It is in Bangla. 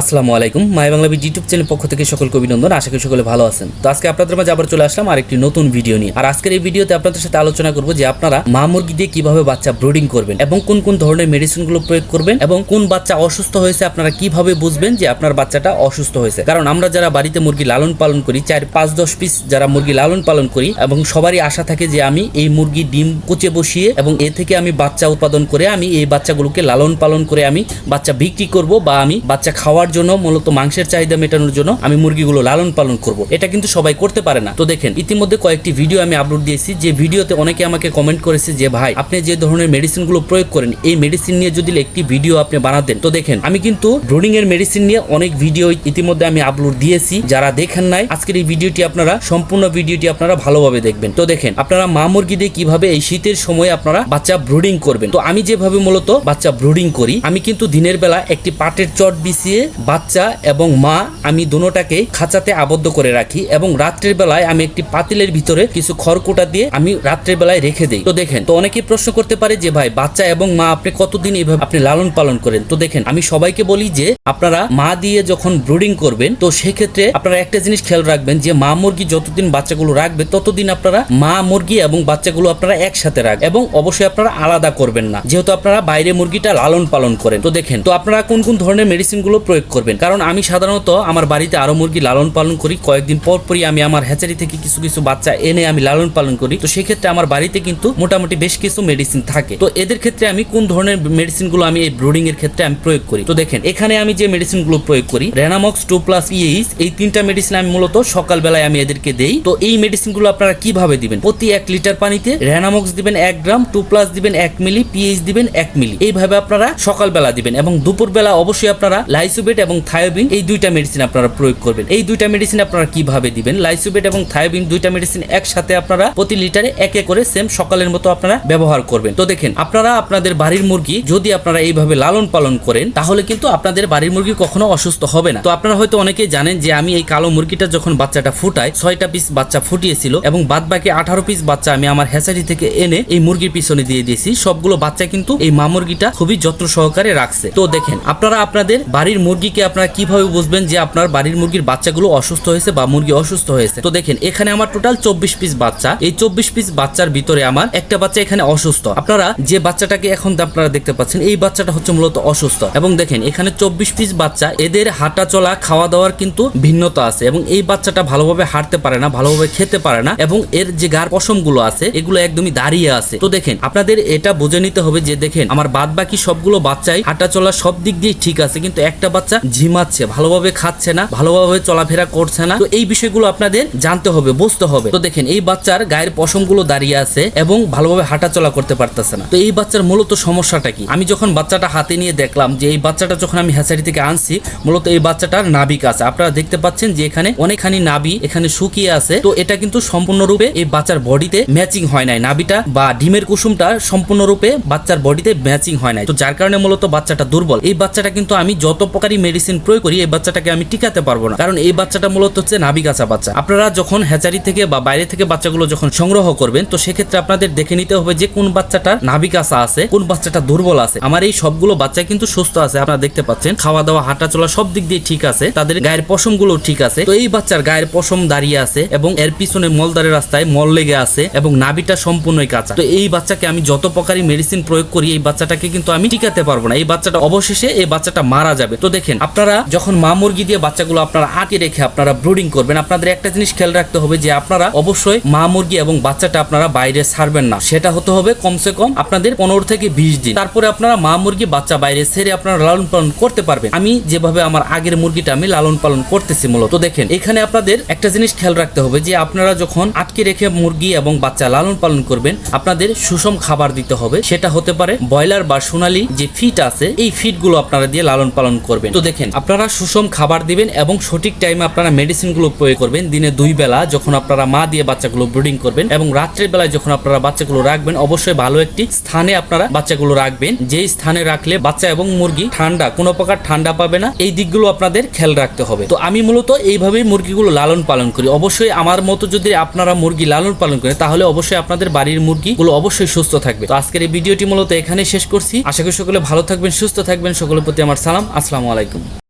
আসসালামু আলাইকুম, my Bangla B YouTube channel পক্ষ থেকে সকলকে অভিনন্দন, আশা করি সকলে ভালো আছেন। তো আজকে আপনাদের মাঝে আবার চলে আসলাম আরেকটি নতুন ভিডিও নিয়ে। আর আজকের এই ভিডিওতে আপনাদের সাথে আলোচনা করব যে আপনারা মা মুরগি দিয়ে কীভাবে বাচ্চা ব্রুডিং করবেন এবং কোন কোন ধরনের মেডিসিনগুলো প্রয়োগ করবেন এবং কোন বাচ্চা অসুস্থ হয়েছে আপনারা কীভাবে বুঝবেন যে আপনার বাচ্চাটা অসুস্থ হয়েছে। কারণ আমরা যারা বাড়িতে মুরগি লালন পালন করি, চার পাঁচ দশ পিস যারা মুরগি লালন পালন করি এবং সবারই আশা থাকে যে আমি এই মুরগি ডিম কুচে বসিয়ে এবং এ থেকে আমি বাচ্চা উৎপাদন করে আমি এই বাচ্চাগুলোকে লালন পালন করে আমি বাচ্চা বিক্রি করব বা আমি বাচ্চা খাওয়ার জন্য, মূলত মাংসের চাহিদা মেটানোর জন্য আমি মুরগিগুলো লালন পালন করব। এটা কিন্তু সবাই করতে পারে না। তো দেখেন, ইতিমধ্যে কয়েকটি ভিডিও আমি আপলোড দিয়েছি, যে ভিডিওতে অনেকে আমাকে কমেন্ট করেছে যে, ভাই, আপনি যে ধরনের মেডিসিনগুলো প্রয়োগ করেন, এই মেডিসিন নিয়ে যদি একটি ভিডিও আপনি বানাতেন। তো দেখেন, আমি কিন্তু ব্রুডিং এর মেডিসিন নিয়ে অনেক ভিডিও ইতিমধ্যে আমি আপলোড দিয়েছি। যারা দেখেন নাই, আজকের এই ভিডিওটি আপনারা, সম্পূর্ণ ভিডিওটি আপনারা ভালোভাবে দেখবেন। তো দেখেন, আপনারা মা মুরগি দিয়ে কীভাবে এই শীতের সময় আপনারা বাচ্চা ব্রুডিং করবেন? তো আমি যেভাবে মূলত বাচ্চা ব্রুডিং করি, আমি কিন্তু দিনের বেলা একটি পাটের চট বিছিয়ে বাচ্চা এবং মা, আমি দুটোটাকে খাঁচাতে আবদ্ধ করে রাখি এবং রাত্রের বেলায় আমি একটি পাতিলের ভিতরে কিছু খড়কুটা দিয়ে আমি রাত্রের বেলায় রেখে দিই। তো দেখেন, তো অনেকেই প্রশ্ন করতে পারে যে, ভাই, বাচ্চা এবং মা, আপনি কতদিন এইভাবে আপনি লালন পালন করেন? তো দেখেন, আমি সবাইকে বলি যে, আপনারা মা দিয়ে যখন ব্রুডিং করবেন, তো সেক্ষেত্রে আপনারা একটা জিনিস খেয়াল রাখবেন যে, মা মুরগি যতদিন বাচ্চাগুলো রাখবে, ততদিন আপনারা মা, মুরগি এবং বাচ্চাগুলো আপনারা একসাথে রাখবেন। এবং অবশ্যই আপনারা আলাদা করবেন না। যেহেতু আপনারা বাইরে মুরগিটা লালন পালন করেন। তো দেখেন, তো আপনারা কোন কোন ধরনের মেডিসিনগুলো প্রয়োগ করবেন। কারণ আমি সাধারণত আমার বাড়িতে আরও মুরগি লালন পালন করি, কয়েকদিন পর পরই আমি আমার হ্যাচারি থেকে কিছু কিছু বাচ্চা এনে আমি লালন পালন করি। তো সেক্ষেত্রে আমার বাড়িতে কিন্তু মোটামুটি বেশ কিছু মেডিসিন থাকে। তো এদের ক্ষেত্রে আমি কোন ধরনের মেডিসিনগুলো আমি এই ব্রুডিং এর ক্ষেত্রে আমি প্রয়োগ করি? তো দেখেন, এখানে আমি যে মেডিসিনগুলো প্রয়োগ করি রেনামক্স টু প্লাস ইএইচ এই তিনটা মেডিসিন আমি মূলত সকাল বেলায় আমি এদেরকে দেই। তো এই মেডিসিনগুলো আপনারা কীভাবে দিবেন? প্রতি এক লিটার পানিতে রেনামক্স দিবেন এক গ্রাম টু প্লাস দিবেন এক মিলি পিএইচ দিবেন এক মিলি। এইভাবে আপনারা সকাল বেলা দিবেন এবং দুপুর বেলা অবশ্যই আপনারা লাইসোবেট এবং থায়োবিন, এই দুইটা মেডিসিন আপনারা প্রয়োগ করবেন। এই দুইটা মেডিসিন আপনারা কীভাবে দিবেন? লাইসোবেট এবং থায়োবিন দুইটা মেডিসিন একসাথে আপনারা প্রতি লিটারে একে করে সেম সকালের মতো আপনারা ব্যবহার করবেন। তো দেখেন, আপনারা আপনাদের বাড়ির মুরগি যদি আপনারা এইভাবে লালন পালন করেন, তাহলে কিন্তু আপনাদের বাড়ির মুরগি কখনো অসুস্থ হবে না। তো আপনারা হয়তো অনেকেই জানেন যে আমি এই কালো মুরগিটা যখন বাচ্চাটা ফুটাই ছয়টা পিস বাচ্চা ফুটিয়েছিল এবং বাদ বাকি আঠারো পিস বাচ্চা আমি আমার হ্যাচারি থেকে এনে এই মুরগির পিছনে দিয়ে দিয়েছি, সবগুলো বাচ্চা কিন্তু এই মা মুরগিটা খুবই যত্ন সহকারে রাখছে। তো দেখেন, আপনারা আপনাদের বাড়ির মুরগিকে আপনারা কীভাবে বুঝবেন যে আপনার বাড়ির মুরগির বাচ্চাগুলো অসুস্থ হয়েছে বা মুরগি অসুস্থ হয়েছে? তো দেখেন, এখানে আমার টোটাল চব্বিশ পিস বাচ্চা। এই চব্বিশ পিস বাচ্চার ভিতরে আমার একটা বাচ্চা এখানে অসুস্থ। আপনারা যে বাচ্চাটাকে এখন আপনারা দেখতে পাচ্ছেন, এই বাচ্চাটা হচ্ছে মূলত অসুস্থ। এবং দেখেন, এখানে চব্বিশ পিস বাচ্চা, এদের হাঁটা চলা খাওয়া দাওয়ার কিন্তু ভিন্নতা আছে এবং এই বাচ্চাটা ভালোভাবে হাঁটতে পারে না, ভালোভাবে খেতে পারে না এবং এর যে গার পশমগুলো আছে, এগুলো একদমই দাঁড়িয়ে আছে। তো দেখেন, আপনাদের এটা বুঝে নিতে হবে যে, দেখেন, আমার বাদ বাকি সবগুলো বাচ্চাই হাঁটা চলা সব দিক দিয়ে ঠিক আছে, কিন্তু একটা ঝিমাচ্ছে, ভালোভাবে খাচ্ছে না, ভালোভাবে চলাফেরা করছে না। তো এই বিষয়গুলো আপনাদের জানতে হবে, বুঝতে হবে। তো দেখেন, এই বাচ্চার গায়ের পশমগুলো দাঁড়িয়ে আছে এবং ভালোভাবে হাঁটা চলা করতে পারতেছে না। তো এই বাচ্চার মূলত সমস্যাটা কি? আমি যখন বাচ্চাটা হাতে নিয়ে দেখলাম যে এই বাচ্চাটা যখন আমি হ্যাচারি থেকে আনছি, মূলত এই বাচ্চাটার নাবিক আছে। আপনারা দেখতে পাচ্ছেন যে এখানে অনেকখানি নাবি এখানে শুকিয়ে আছে। তো এটা কিন্তু সম্পূর্ণরূপে এই বাচ্চার বডিতে ম্যাচিং হয় নাই। নাবিটা বা ডিমের কুসুমটা সম্পূর্ণরূপে বাচ্চার বডিতে ম্যাচিং হয় নাই। তো যার কারণে মূলত বাচ্চাটা দুর্বল। এই বাচ্চাটা কিন্তু আমি যত প্রকারই মেডিসিন প্রয়োগ করি এই বাচ্চাটাকে আমি টিকাতে পারব না। কারণ এই বাচ্চাটা মূলত হচ্ছে নাবি গাছা বাচ্চা। আপনারা যখন হ্যাচারি থেকে বা বাইরে থেকে বাচ্চাগুলো যখন সংগ্রহ করবেন, তো সেক্ষেত্রে আপনাদের দেখে নিতে হবে যে কোন বাচ্চাটা নাবি কাঁচা আছে, কোন বাচ্চাটা দুর্বল আছে। আমার এই সবগুলো বাচ্চা কিন্তু সুস্থ আছে, আপনারা দেখতে পাচ্ছেন। খাওয়া দাওয়া হাঁটা চলা সব দিক দিয়ে ঠিক আছে, তাদের গায়ের পশমগুলো ঠিক আছে। তো এই বাচ্চার গায়ের পশম দাঁড়িয়ে আছে এবং এর পিছনে মলদারের রাস্তায় মল লেগে আছে এবং নাবিটা সম্পূর্ণই কাঁচা। তো এই বাচ্চাকে আমি যত প্রকারই মেডিসিন প্রয়োগ করি, এই বাচ্চাটাকে কিন্তু আমি টিকাতে পারব না। এই বাচ্চাটা অবশেষে এই বাচ্চাটা মারা যাবে। তো দেখেন, আপনারা যখন মা মুরগি দিয়ে বাচ্চাগুলো আপনারা আটকে রেখে আপনারা ব্রুডিং করবেন, আপনাদের একটা জিনিস খেয়াল রাখতে হবে যে আপনারা অবশ্যই মা মুরগি এবং বাচ্চাটা আপনারা বাইরে ছাড়বেন না। সেটা হতে হবে কমসে কম আপনাদের পনেরো থেকে বিশ দিন। তারপরে আপনারা মা মুরগি বাচ্চা বাইরে ছেড়ে আপনারা লালন পালন করতে পারবেন। আমি যেভাবে আমার আগের মুরগিটা আমি লালন পালন করতেছি মূলত। দেখেন, এখানে আপনাদের একটা জিনিস খেয়াল রাখতে হবে যে আপনারা যখন আটকে রেখে মুরগি এবং বাচ্চা লালন পালন করবেন, আপনাদের সুষম খাবার দিতে হবে। সেটা হতে পারে ব্রয়লার বা সোনালি যে ফিট আছে, এই ফিটগুলো আপনারা দিয়ে লালন পালন করবেন। তো দেখেন, আপনারা সুষম খাবার দিবেন এবং সঠিক টাইমে আপনারা মেডিসিনগুলো প্রয়োগ করবেন। দিনে দুই বেলা যখন আপনারা মা দিয়ে বাচ্চাগুলো ব্রিডিং করবেন এবং রাত্রের বেলায় যখন আপনারা বাচ্চাগুলো রাখবেন, অবশ্যই ভালো একটি স্থানে আপনারা বাচ্চাগুলো রাখবেন। যেই স্থানে রাখলে বাচ্চা এবং মুরগি ঠান্ডা, কোনো প্রকার ঠান্ডা পাবে না। এই দিকগুলো আপনাদের খেয়াল রাখতে হবে। তো আমি মূলত এইভাবেই মুরগিগুলো লালন পালন করি। অবশ্যই আমার মতো যদি আপনারা মুরগি লালন পালন করেন, তাহলে অবশ্যই আপনাদের বাড়ির মুরগিগুলো অবশ্যই সুস্থ থাকবে। তো আজকের এই ভিডিওটি মূলত এখানে শেষ করছি। আশা করি সকলে ভালো থাকবেন, সুস্থ থাকবেন। সকলের প্রতি আমার সালাম। আসসালামু আলাইকুম